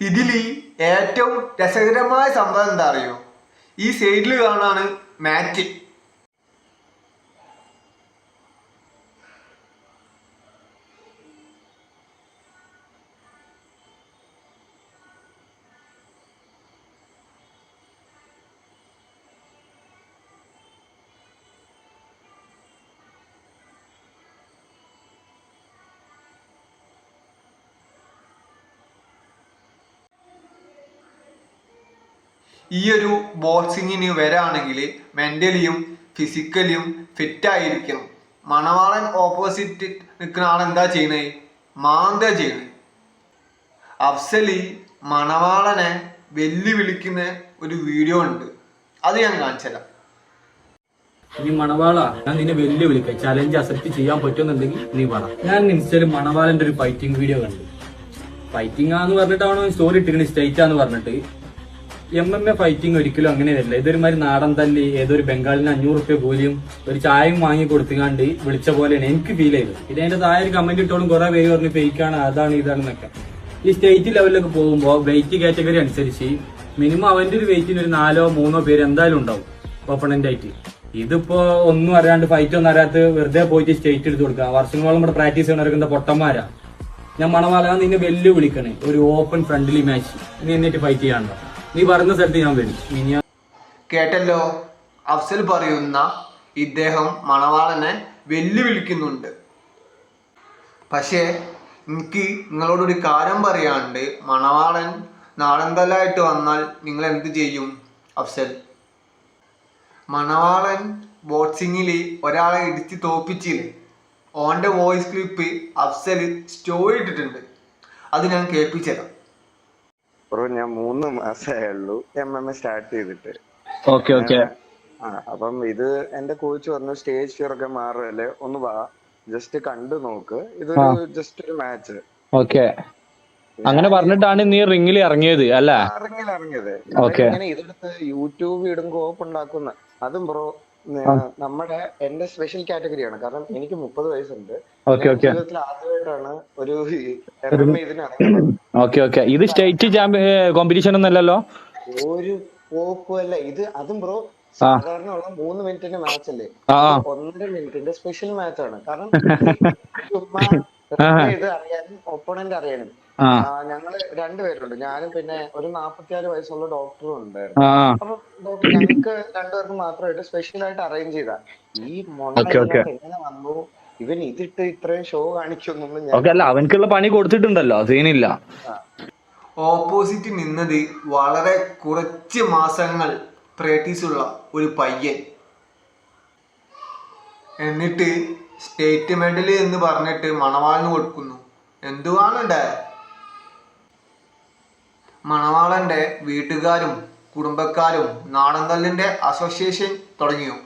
ഇതിൽ ഏറ്റവും രസകരമായ സംഭവം എന്താ അറിയോ? ഈ സൈഡിൽ കാണാണ് മാറ്റ്. ഈ ഒരു ബോക്സിങ്ങിന് വരാണെങ്കിൽ മെന്റലിയും ഫിസിക്കലിയും ഫിറ്റായിരിക്കണം. മണവാളൻ ഓപ്പോസിറ്റ് നിൽക്കുന്ന എന്താ ചെയ്യണേ? മാന്ത ചെയ്യണേ. അഫ്സലി മണവാളനെ വെല്ലുവിളിക്കുന്ന ഒരു വീഡിയോ ഉണ്ട്. അത് ഞാൻ കാണിച്ചുതരാം നീ മണവാള ഞാൻ നിന്നെ വെല്ലുവിളിക്കാം. ചലഞ്ച് അക്സെപ്റ്റ് ചെയ്യാൻ പറ്റുന്നുണ്ടെങ്കിൽ നീ പറ. ഞാൻ ഇൻസ്റ്റയിൽ മണവാളന്റെ ഒരു ഫൈറ്റിംഗ് വീഡിയോ കണ്ടു. ഫൈറ്റിംഗ് ആന്ന് പറഞ്ഞിട്ടാണോ? സ്റ്റോറി ഇട്ടിരിക്കുന്നത് സ്റ്റേറ്റ് ആന്ന് പറഞ്ഞിട്ട് എം എം എ ഫൈറ്റിംഗ് ഒരിക്കലും അങ്ങനെയല്ല. ഇതൊരു മാതിരി നാടൻ തല്ലി ഏതൊരു ബംഗാളിന് അഞ്ഞൂറ് റുപ്യ കൂലിയും ഒരു ചായയും വാങ്ങി കൊടുത്തുകാണ്ട് വിളിച്ച പോലെയാണ് എനിക്ക് ഫീൽ ചെയ്തത്. പിന്നെ അതിന്റെ താഴെ ഒരു കമന്റ് ഇട്ടോളും കുറെ പേര് പറഞ്ഞ് ഫേക്കാണ് അതാണ് ഇതാണെന്നൊക്കെ. ഈ സ്റ്റേറ്റ് ലെവലിലൊക്കെ പോകുമ്പോൾ വെയിറ്റ് കാറ്റഗറി അനുസരിച്ച് മിനിമം അവന്റെ ഒരു വെയിറ്റിന് ഒരു നാലോ മൂന്നോ പേര് എന്തായാലും ഉണ്ടാവും ഓപ്പണന്റ് ആയിട്ട്. ഇതിപ്പോ ഒന്നും അറിയാണ്ട് ഫൈറ്റ് ഒന്നും അറിയാത്ത വെറുതെ പോയിട്ട് സ്റ്റേറ്റ് എടുത്ത് കൊടുക്കുക. വർഷങ്ങളോളം ഇവിടെ പ്രാക്ടീസ് ചെയ്യണവർക്ക് പൊട്ടന്മാരാ? ഞാൻ മണവാള നിന്നെ വെല്ലു വിളിക്കണേ ഒരു ഓപ്പൺ ഫ്രണ്ട്ലി മാച്ച് നീ എന്നിട്ട് ഫൈറ്റ് ചെയ്യാണ്ടോ നീ പറയുന്ന സ്ഥലത്ത് ഞാൻ വരും. കേട്ടല്ലോ? അഫ്സൽ പറയുന്ന ഇദ്ദേഹം മണവാളനെ വെല്ലുവിളിക്കുന്നുണ്ട്. പക്ഷേ എനിക്ക് നിങ്ങളോടൊരു കാര്യം പറയാണ്ട് മണവാളൻ നാടൻതലായിട്ട് വന്നാൽ നിങ്ങൾ എന്ത് ചെയ്യും അഫ്സൽ? മണവാളൻ ബോക്സിങ്ങിൽ ഒരാളെ ഇടിച്ച് തോപ്പിച്ചില്ലേ? ഓന്റെ വോയിസ് ക്ലിപ്പ് അഫ്സൽ സ്റ്റോറി ഇട്ടിട്ടുണ്ട് അത് ഞാൻ കേൾപ്പിച്ചുതരാം ബ്രോ ഞാൻ മൂന്ന് മാസമേ ഉള്ളൂ എം എം എ സ്റ്റാർട്ട് ചെയ്തിട്ട് ഓക്കെ ഓക്കെ ആ അപ്പം ഇത് എന്റെ കോച്ച് പറഞ്ഞു സ്റ്റേജ് ഫിയർ ഒക്കെ മാറല്ലേ ഒന്ന് വാ ജസ്റ്റ് കണ്ടു നോക്ക്. ഇതൊരു ജസ്റ്റ് ഒരു മാച്ച് ഓക്കെ അങ്ങനെ പറഞ്ഞിട്ടാണ് നീ റിംഗിൽ ഇറങ്ങിയത് അല്ല? റിംഗിൽ ഇറങ്ങിയത്. ഇങ്ങനെ ഇതെടുത്ത് യൂട്യൂബ് ഇടും കോപ്പ് ഉണ്ടാക്കുന്ന. അതും ബ്രോ നമ്മുടെ എന്റെ സ്പെഷ്യൽ കാറ്റഗറിയാണ് കാരണം എനിക്ക് മുപ്പത് വയസ്സുണ്ട്. ഓക്കെ ഞാൻ ഓക്കെ ഒരു ഓക്കെ ഓക്കെ. ഇത് സ്റ്റേറ്റ് കോമ്പറ്റീഷൻ ഒന്നല്ലല്ലോ ഒരു കോപ്പും അല്ല. ഇത് അതും ബ്രോ സാധാരണ ഉള്ള മൂന്ന് മിനിറ്റിന്റെ മാച്ച് അല്ലേ? ഒന്നര മിനിറ്റിന്റെ സ്പെഷ്യൽ മാച്ച് ആണ്. കാരണം ഇത് അറിയാനും ഒപ്പണന്റ് അറിയാനും. ഞങ്ങൾ രണ്ടുപേരുണ്ട് ഞാനും പിന്നെ ഒരു നാപ്പത്തിയാറ് വയസ്സുള്ള ഡോക്ടറും ഉണ്ടായിരുന്നു. അപ്പൊ ഡോക്ടർ ഞങ്ങൾക്ക് രണ്ടുപേർക്കും മാത്രമായിട്ട് സ്പെഷ്യൽ ആയിട്ട് അറേഞ്ച് ചെയ്ത. ഈ മൊണ്ണ എങ്ങനെ വന്നു? ഇവൻ ഇതിട്ട് ഇത്രയും ഷോ കാണിക്കുന്നൊന്നും ഓക്കെ അല്ല അവനക്കുള്ള പണി കൊടുത്തിട്ടുണ്ടല്ലോ സീനില്ല ഓപ്പോസിറ്റ് നിന്നത് വളരെ കുറച്ച് മാസങ്ങൾ പ്രാക്ടീസ് ഉള്ള ഒരു പയ്യൻ. എന്നിട്ട് സ്റ്റേറ്റ് മെഡൽ എന്ന് പറഞ്ഞിട്ട് മണവാളിന് കൊടുക്കുന്നു. എന്തുവാണുണ്ടേ? മണവാളന്റെ വീട്ടുകാരും കുടുംബക്കാരും നാടൻതല്ലിന്റെ അസോസിയേഷൻ തുടങ്ങിയോ?